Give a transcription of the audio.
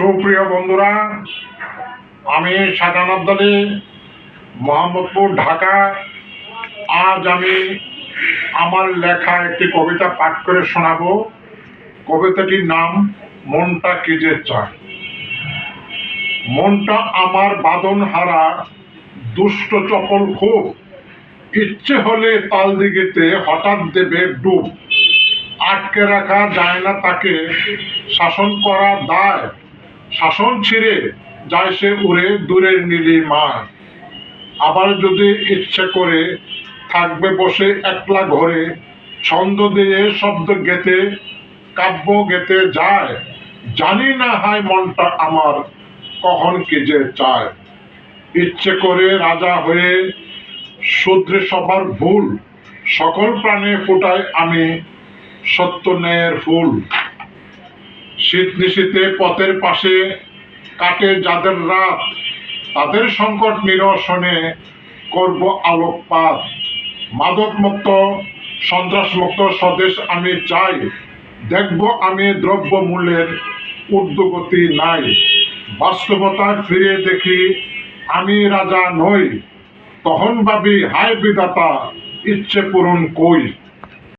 সুপ্রিয় বন্ধুরা, আমি শাহজাহান আব্দালি মোহাম্মদপুর, ঢাকা। আজ আমি আমার লেখা একটি কবিতা পাঠ করে শোনাবো। কবিতাটির নাম, মনটা কি যে চায়? মনটা আমার বাদন হারা, দুষ্ট চপল খুব। ইচ্ছে হলে তাল দিঘিতে হঠাৎ দেবে ডুব। আটকে রাখা যায় না তাকে, শাসন করা দায়। শাসন ছিঁড়ে যায় সে উড়ে দূরের নীলি মাঠ। আবার যদি ইচ্ছে করে থাকবে বসে একলা ঘরে, ছন্দ দিয়ে শব্দ গেতে কাব্য গেতে যায়। জানি না হায় মনটা আমার কখন কি যে চায়। ইচ্ছে করে রাজা হয়ে শুদ্রে সবার ভুল, সকল প্রাণে ফোটাই আমি সত্য ন্যায়ের ফুল। শীত নিশীতে পথের পাশে কাটে যাদের রাত, তাদের সংকট নিরসনে করব আলোকপাত। মাদক মুক্ত সন্ত্রাস মুক্ত স্বদেশ আমি চাই। দেখব আমি দ্রব্য মূল্যের ঊর্ধ্বগতি নাই। বাস্তবতায় ফিরে দেখি আমি রাজা নই। তখন ভাবি, হায় বিদাতা ইচ্ছে পূরণ কই?